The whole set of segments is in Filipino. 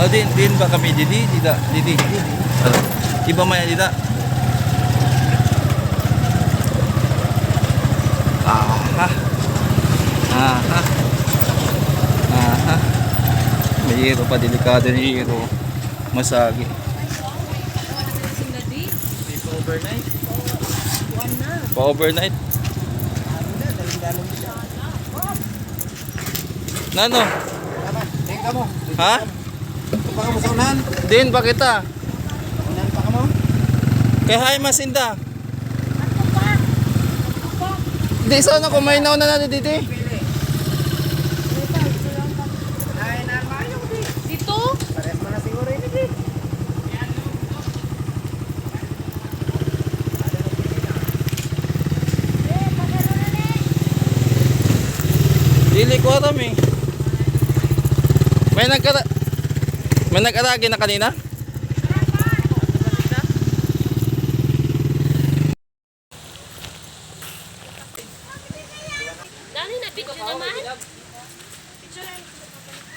Oh, din, din ba kami didi? Dida, didi. Ano? Iba maya dida. Aha. Aha. Aha. May hero pa, delikado ni hero. Masagi. Overnight? Pa overnight? Nano? Tingka mo. Mo sa unahan. Din, bakit ah? Unahan pa ka mo. Kay Hay Masinda. Di sana kumain na na natin dito eh. Ay, na mayo di. Dito? Pares man na siguro ini di. Dili ko aram eh. May nagkara... May nag-aragi na kanina? Na,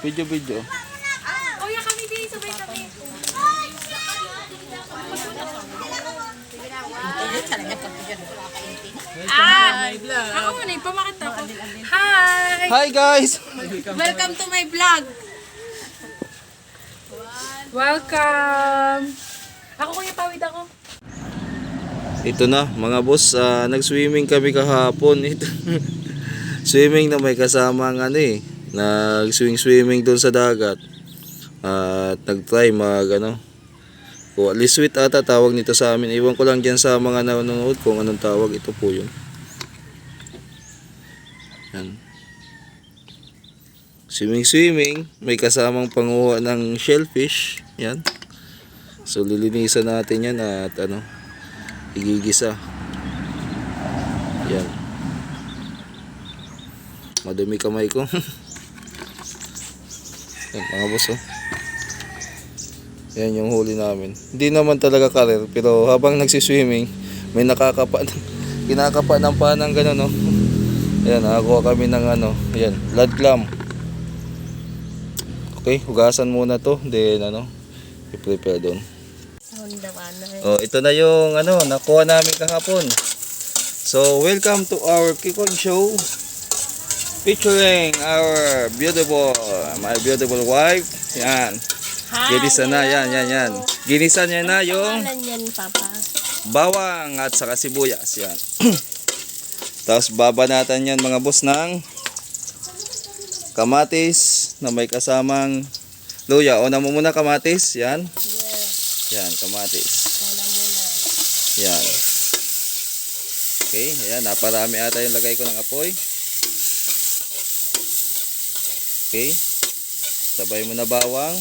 video. Video. Kuya kami din, sabay kami. Ah, ako muna, ipamakita ko. Hi! Hi guys! Welcome to my vlog. Welcome! Ako kuya, tawid ako. Ito na mga boss, ah, nag-swimming kami kahapon. Ito. swimming na may kasamang ano eh. Nag-swing swimming doon sa dagat. At nag-try mag ano. O liswit ata tawag nito sa amin. Iwan ko lang dyan sa mga nanonood kung anong tawag. Ito po yun. Yan. Swimming swimming. May kasamang panguha ng shellfish. Yan. So lilinisan natin yan at ano igigisa. Yan. Madumi kamay ko. Yan, mga boss oh. Yan yung huli namin. Hindi naman talaga karir, pero habang nagsiswimming, may nakakapa, kinakapa ng panang gano'n, no? Ayan, nakakuha kami ng ano, ayan, blood clam. Okay, hugasan muna to, then ano, i-prepare doon. Oh, ito na yung ano, nakuha namin kahapon. So, welcome to our Kikon Show. Featuring our beautiful, my beautiful wife. Yan. Ginisa na, yan, yan, yan. Ginisa niya na yung yan, Papa? bawang at saka sibuyas. Yan. Tapos babanatan yan mga boss ng kamatis na may kasamang luya. Una mo muna kamatis. Yan. Yan, kamatis. Yan. Okay, ayan, naparami ata yung lagay ko ng apoy. Okay. Sabay mo na bawang.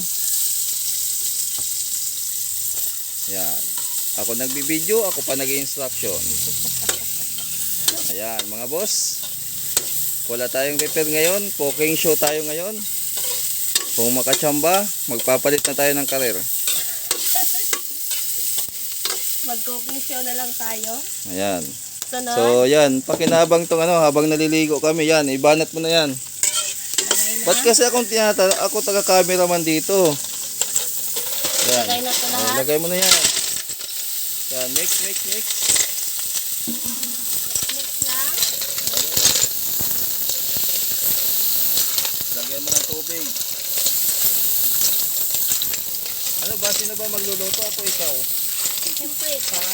Yan. Ako nagbibideo, ako pa nag-instruction. Ayan, mga boss. Wala tayong prepare ngayon. Cooking show tayo ngayon. Kung makachamba, magpapalit na tayo ng karir. Mag-cooking show na lang tayo. Ayan. Sunod, So, yan. Pakinabang tong ano, habang naliligo kami. Yan, ibanat mo na yan. lagay Ba't kasi akong tinata ako taga-cameraman dito? Yan. Lagay na Oh, lahat. lagay mo na yan. Yan, mix, mix. Mix lang. Lagyan mo ng tubig. Ano ba? Sino ba magluluto? Ako ikaw. Siyempre ikaw.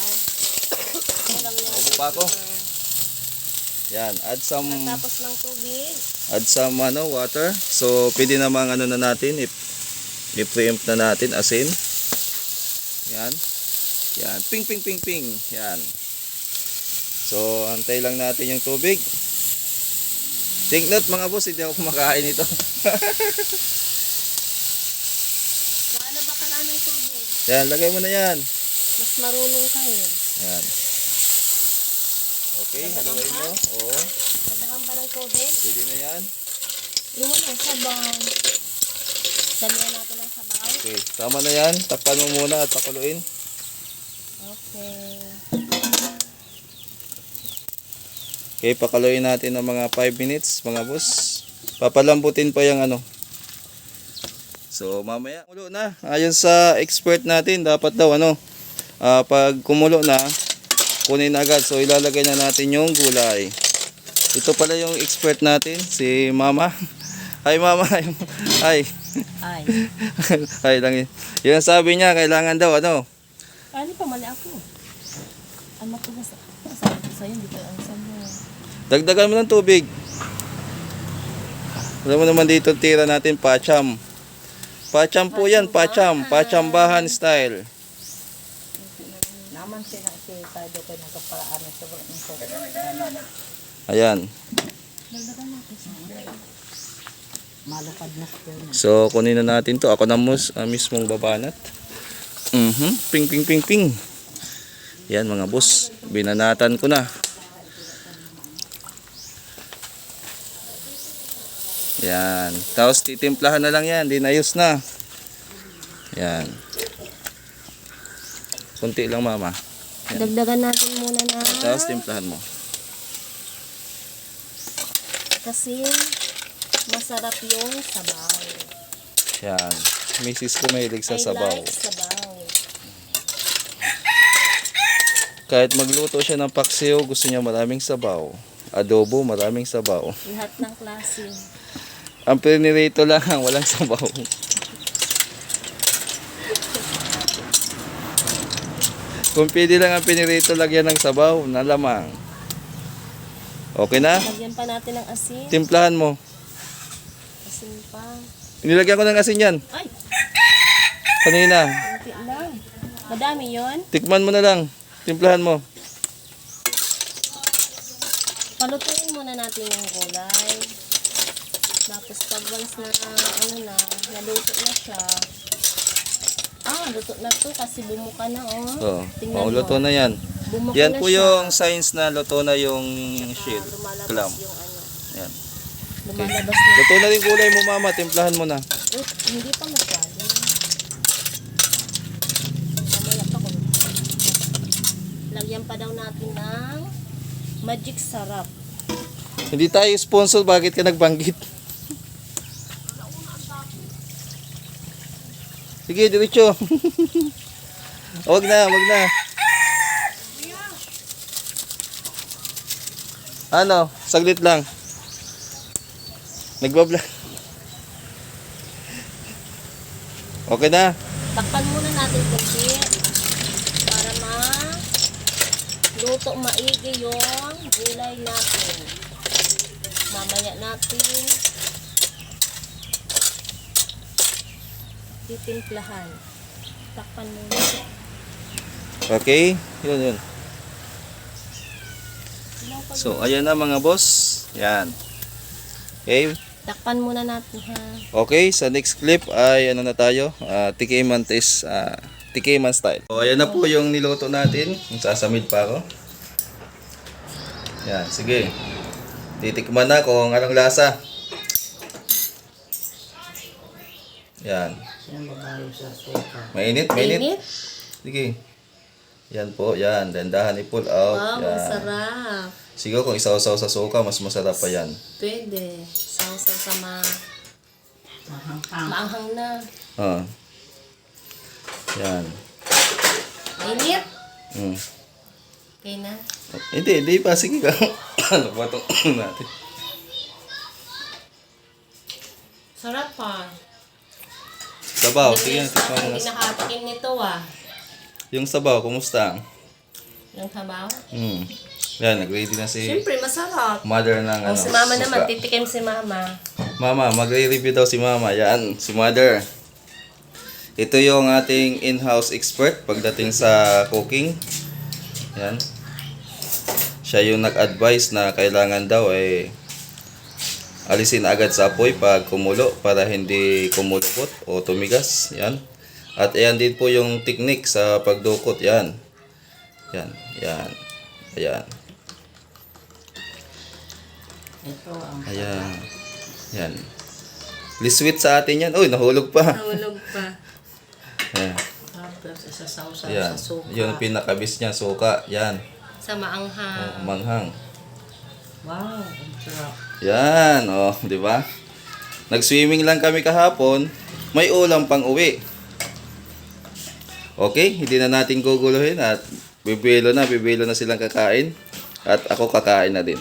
Walang yan. Maubo pa ako. Yan, add some Tapos ng tubig. add some ano, water. So, pwede namang ano na natin, if i-preempt na natin, asin. Yan. Yan, ping, ping, ping, ping. Yan. So, antay lang natin yung tubig. Take note mga boss, hindi ako kumakain ito. Paano ba karaan ng tubig? Yan, lagay mo na yan. Mas marunong ka eh. Yan. Okay, haluin mo. Oo, Dagdagan pa ng tubig. pwede na yan. Iwan ang sabaw. Dalihan natin ang sabaw. Okay, tama na yan. Takpan mo muna at pakuluin. Okay. Okay, pakaluin natin ng mga 5 minutes, mga boss. Papalambutin pa yung ano. So, mamaya, kumulo na. Ayon sa expert natin, dapat daw ano, ah, pag kumulo na, kunin agad. So, ilalagay na natin yung gulay. Ito pala yung expert natin, si Mama. Hi, Mama. Hi. Ay. Hi lang yun. Yun ang sabi niya, kailangan daw, ano, Ano pa mali ako? Ano ko ba sa... Sabi ko sa'yo, hindi ko ang sabi. Dagdagan mo ng tubig. Alam mo naman dito tira natin pacham. Pacham po yan, pacham. Pachambahan style. Naman sila si Tado ko nagkaparaan ng sobrang ng sobrang. Ayan. Malupad na na. So, kunin na natin to. Ako na mus, ah, mismong babanat. Mhm. Ping, ping, ping, ping. Yan mga boss. Binanatan ko na. Yan. Tapos titimplahan na lang yan. Dinayos na. Yan. Kunti lang mama. Dagdagan natin muna na Tapos timplahan mo. kasi masarap yung sabaw. Yan. Misis ko mahilig sa I sabaw. like sabaw. Kahit magluto siya ng paksiw, gusto niya maraming sabaw. Adobo, maraming sabaw. Lahat ng klase. Ang pinirito lang, walang sabaw. Kung pwede lang ang pinirito, lagyan ng sabaw, na lamang. Okay na? Lagyan pa natin ng asin. Timplahan mo. Asin pa. Nilagyan ko ng asin yan. Ay! Kanina. Kunti lang. Madami yon. Tikman mo na lang. Timplahan mo. Palutuin muna natin yung gulay. Tapos pag once na ano na, naluto na siya. Ah, luto na to kasi bumuka na oh. So, Tingnan oh, mo. luto na yan. Bumuka Yan na po siya. yung signs na luto na yung shell. lumalabas Clam. yung ano. Yan. Lumalabas na. Luto na rin gulay mo mama, timplahan mo na. Uy, hindi pa masyado. Mamaya pa ko. Lagyan pa daw natin ng magic sarap. Hindi tayo sponsor, bakit ka nagbanggit? Sige, diretso. wag na, wag na. Ano, saglit lang. Nagbablog. Okay na. Takpan muna natin kunti para ma luto maigi yung gulay natin. Mamaya natin titimplahan. Takpan muna. Okay? Yun, yun. So, ayan na mga boss. Yan. Okay? Takpan muna natin ha. Okay, sa next clip ay ano na tayo? Uh, Tikiman test, uh, Tikiman style. So, ayan na po yung niluto natin. Yung sasamid pa ako. Yan, sige. Titikman na kung anong lasa. Yan. Yung babayo sa suka. Mainit, mainit. Init? Sige. Yan po, yan. Dandahan i-pull out. Wow, yan. masarap. Siguro kung isaw-saw sa suka, mas masarap pa yan. Pwede. Sausaw sa ma. Maanghang na. Oh. Yan. Init. Mm. Okay na. Hindi, hindi pa. Sige ka. ano ba itong natin? Sarap pa. Sabaw. Sige, tikman mo Hindi na. nakatikim nito ah. Yung sabaw, kumusta? Yung sabaw. Hmm. Yan, nag-ready na si Siyempre, masarap. mother ng Oh, ano. si mama naman, suka. titikim si mama. Mama, magre-review daw si mama. Yan, si mother. Ito yung ating in-house expert pagdating sa cooking. Yan. Siya yung nag-advise na kailangan daw ay alisin agad sa apoy pag kumulo para hindi kumulupot o tumigas. Yan. At ayan din po yung technique sa pagdukot. Yan. Yan. Yan. Ayan. Ito ang Ayan. Yan. Liswit sa atin yan. Uy, nahulog pa. Nahulog pa. Ayan. tapos isasaw-saw Yan. sa suka. Yung pinakabis niya, suka. Yan. Sa maanghang. Oh, manghang. Wow, ang sarap. Yan. Oh, di ba? Nag-swimming lang kami kahapon. May ulam pang uwi. Okay, hindi na natin guguluhin at bibilo na, bibilo na silang kakain. At ako kakain na din.